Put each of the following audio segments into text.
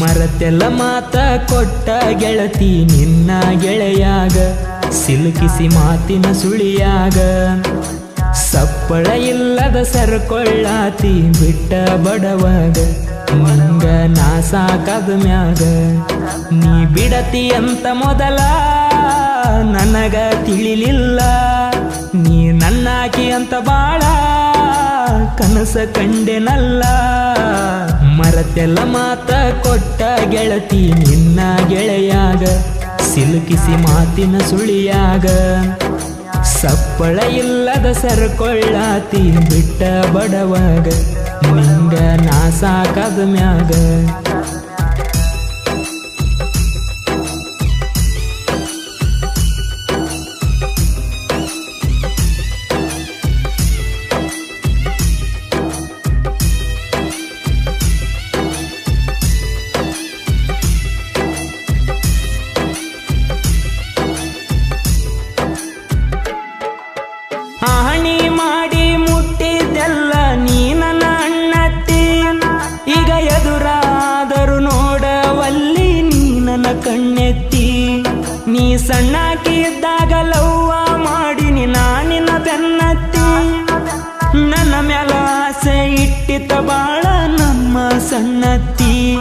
ಮರತೆಲ್ಲ ಮಾತ ಕೊಟ್ಟ ಗೆಳತಿ ನಿನ್ನ ಗೆಳೆಯಾಗ, ಸಿಲುಕಿಸಿ ಮಾತಿನ ಸುಳಿಯಾಗ. ಸಪ್ಪಳ ಇಲ್ಲದ ಸರಕೊಳ್ಳಾತಿ ಬಿಟ್ಟ ಬಡವಾಗ, ನಂಗ ನಾ ಸಾಕಾದ ಮ್ಯಾಗ. ನೀ ಬಿಡತಿ ಅಂತ ಮೊದಲ ನನಗ ತಿಳಿಲಿಲ್ಲ, ನೀ ನನ್ನಾಕಿ ಅಂತ ಬಾಳ ಕನಸ ಕಂಡೆನಲ್ಲ. ಮರತೆಲ್ಲ ಮಾತ ಕೊಟ್ಟ ಗೆಳತಿ ನಿನ್ನ ಗೆಳೆಯಾಗ. ಸಿಲುಕಿಸಿ ಮಾತಿನ ಸುಳಿಯಾಗ. ಸಪ್ಪಳ ಇಲ್ಲದ ಸರಕೊಳ್ಳಾತಿ ಬಿಟ್ಟ ಬಡವಾಗ. ನಿಂಗ ನಾ ಸಾಕದ ಮ್ಯಾಗ. ಕಣ್ಣೆತ್ತಿ, ನೀ ಸಣ್ಣಾಕಿದ್ದಾಗ ಲವ್ವ ಮಾಡಿನಿ ನಾನಿನ ಬೆನ್ನತ್ತಿ. ನನ್ನ ಮ್ಯಾಲ ಆಸೆ ಇಟ್ಟಿತ ಬಾಳ ನಮ್ಮ ಸಣ್ಣತ್ತಿ.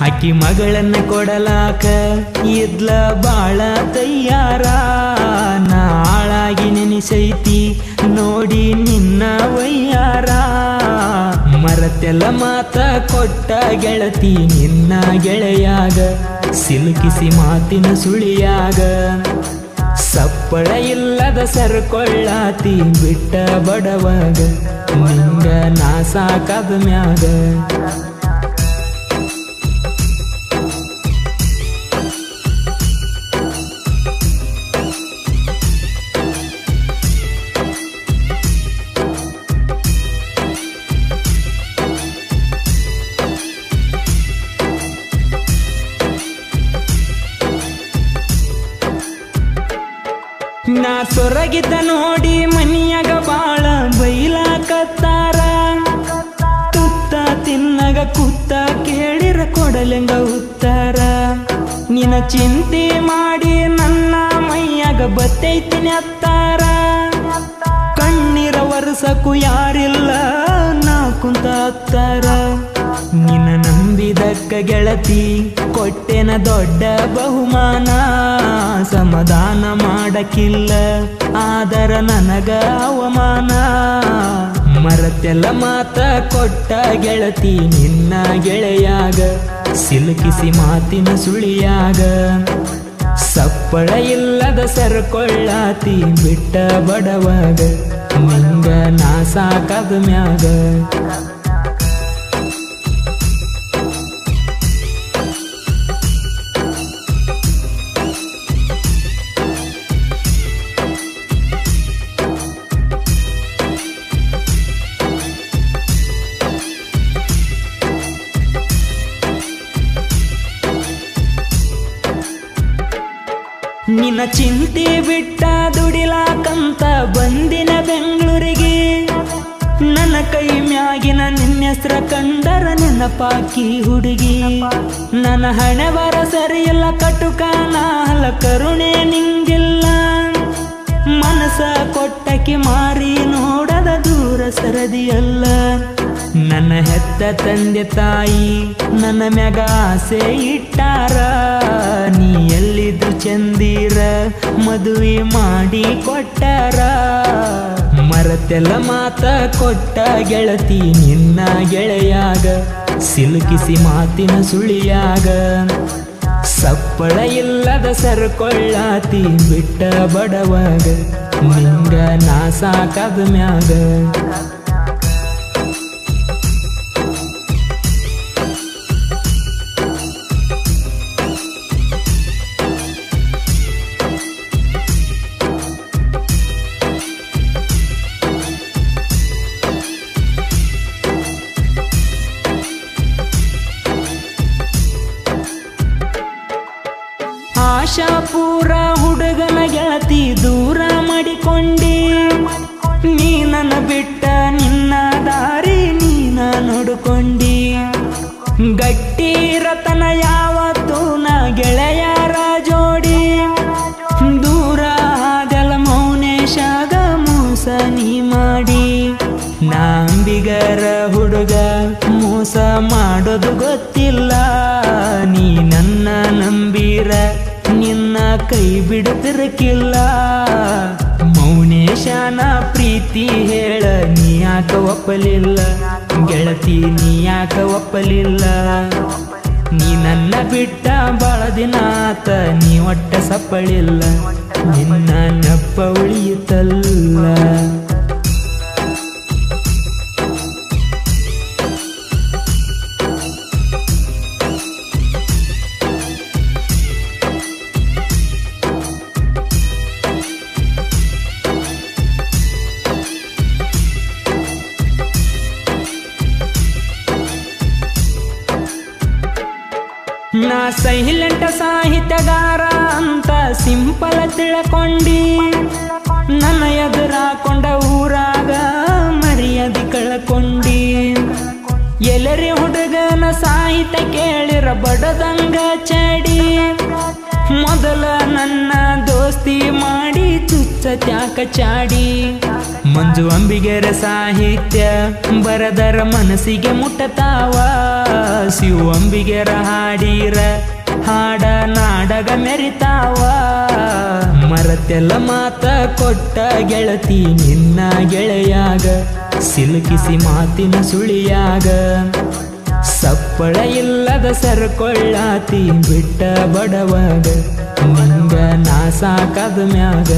ಅಕ್ಕಿ ಮಗಳನ್ನ ಕೊಡಲಾಕ ಇದ್ಲ ಬಾಳ ತಯ್ಯಾರ ನಾಳಾಗಿ ನೆನಿಸೈತಿ ನೋಡಿ ನಿನ್ನ ವಯ್ಯಾರ. ಮರತೆಲ್ಲ ಮಾತ ಕೊಟ್ಟ ಗೆಳತಿ ನಿನ್ನ ಗೆಳೆಯಾಗ. ಸಿಲುಕಿಸಿ ಮಾತಿನ ಸುಳಿಯಾಗ. ಸಪ್ಪಳ ಇಲ್ಲದ ಸರ್ಕೊಳ್ಳಾತಿ ಬಿಟ್ಟ ಬಡವಾಗ. ನಿಂಗ ನಾ ಸಾಕಾದ ಮ್ಯಾಗ. ನಾ ಸೊರಗಿದ್ದ ನೋಡಿ ಮನಿಯಾಗ ಬಾಳ ಬೈಲಾಕತ್ತಾರ. ತುತ್ತ ತಿನ್ನಗ ಕುತ್ತ ಕೇಳಿರ ಕೊಡಲೆಂಗ ಉತ್ತಾರ. ನಿನ ಚಿಂತೆ ಮಾಡಿ ನನ್ನ ಮೈಯಾಗ ಬತ್ತೈತಿನಿ ಅತ್ತಾರ. ಕಣ್ಣೀರ ವರ್ಷಕ್ಕೂ ಯಾರಿಲ್ಲ ನಾ ಕುಂತ ಅತ್ತಾರ. ನಿನ್ನ ನಂಬಿದಕ್ಕ ಗೆಳತಿ, ಕೊಟ್ಟೆನ ದೊಡ್ಡ ಬಹುಮಾನ. ಸಮಾಧಾನ ಮಾಡಕ್ಕಿಲ್ಲ, ಆದರ ನನಗ ಅವಮಾನ. ಮರತೆಲ್ಲ ಮಾತ ಕೊಟ್ಟ ಗೆಳತಿ ನಿನ್ನ ಗೆಳೆಯಾಗ, ಸಿಲುಕಿಸಿ ಮಾತಿನ ಸುಳಿಯಾಗ. ಸಪ್ಪಳ ಇಲ್ಲದ ಸರಕೊಳ್ಳಾತಿ ಬಿಟ್ಟ ಬಡವಾಗ ನಿಂಗ ನಾ ಸಾಕದ ಮ್ಯಾಗ. ನಿನ್ನ ಚಿಂತೆ ಬಿಟ್ಟ ದುಡಿಲಾಕಂತ ಬಂದಿನ ಬೆಂಗಳೂರಿಗೆ. ನನ್ನ ಕೈ ಮ್ಯಾಗಿನ ನಿನ್ನೆಸ್ರ ಕಂಡರ ನೆನಪಾಕಿ ಹುಡುಗಿ. ನನ್ನ ಹಣೆ ಸರಿಯಲ್ಲ ಸರಿಯಿಲ್ಲ ಕಟುಕಾನ ಹಲ ಕರುಣೆ ನಿಂಗಿಲ್ಲ. ಮನಸ ಕೊಟ್ಟಕ್ಕೆ ಮಾರಿ ನೋಡದ ದೂರ ಸರದಿಯಲ್ಲ. ನನ್ನ ಹೆತ್ತ ತಂದೆ ತಾಯಿ ನನ್ನ ಮ್ಯಾಗ ಆಸೆ ಇಟ್ಟಾರ. ನೀ ಎಲ್ಲಿದ್ದು ಚಂದೀರ, ಮದುವೆ ಮಾಡಿ ಕೊಟ್ಟಾರ. ಮರತೆಲ್ಲ ಮಾತ ಕೊಟ್ಟ ಗೆಳತಿ ನಿನ್ನ ಗೆಳೆಯಾಗ, ಸಿಲುಕಿಸಿ ಮಾತಿನ ಸುಳಿಯಾಗ ಸಪ್ಪಳ ಇಲ್ಲದ ಸರಕೊಳ್ಳಾತಿ ಬಿಟ್ಟ ಬಡವಾಗ ನಿಂಗ ನಾ ಸಾಕಾದ ಮ್ಯಾಗ. ಮಾಡೋದು ಗೊತ್ತಿಲ್ಲ. ನೀ ನನ್ನ ನಂಬೀರ, ನಿನ್ನ ಕೈ ಬಿಡುತ್ತಿರಕಿಲ್ಲ. ಮೌನೇಶನ ಪ್ರೀತಿ ಹೇಳ, ನೀ ಯಾಕ ಒಪ್ಪಲಿಲ್ಲ? ಗೆಳತಿ, ನೀ ಯಾಕ ಒಪ್ಪಲಿಲ್ಲ? ನೀ ನನ್ನ ಬಿಟ್ಟ ಬಾಳ ದಿನ ಆತ, ನೀ ಒಟ್ಟ ಸಪ್ಪಳಿಲ್ಲ. ನಿನ್ನ ನೆಪ್ಪ ಉಳಿಯುತ್ತಲ್ಲ. ನಾ ಸೈಲೆಂಟ್ ಸಾಹಿತ್ಯಗಾರ ಅಂತ ಸಿಂಪಲ ತಿಳ್ಕೊಂಡಿ. ನನ್ನ ಎದುರಾಕೊಂಡ ಊರಾಗ ಮರ್ಯಾದೆ ಕಳ್ಕೊಂಡಿ. ಎಲ್ಲರಿ ಹುಡುಗನ ಸಾಹಿತ್ಯ ಕೇಳಿರ ಬಡದಂಗ ಚಡಿ. ಮೊದಲ ನನ್ನ ದೋಸ್ತಿ ಮಾಡಿ ಚುಚ್ಚ ತ್ಯಾಕ ಚಾಡಿ. ಮಂಜು ಅಂಬಿಗೆರ ಸಾಹಿತ್ಯ ಬರದರ ಮನಸ್ಸಿಗೆ ಮುಟ್ಟತಾವ. ಶಿವ ಅಂಬಿಗೆರ ಹಾಡೀರ ಹಾಡ ನಾಡಗ ಮೆರಿತಾವ. ಮರತೆಲ್ಲ ಮಾತ ಕೊಟ್ಟ ಗೆಳತಿ ನಿನ್ನ ಗೆಳೆಯಾಗ. ಸಿಲುಕಿಸಿ ಮಾತಿನ ಸುಳಿಯಾಗ. ಸಪ್ಪಳ ಇಲ್ಲದ ಸರಕೊಳ್ಳಾತಿ ಬಿಟ್ಟ ಬಡವಾಗ. ನಿಂಗ ನಾ ಸಾಕದ ಮ್ಯಾಗ.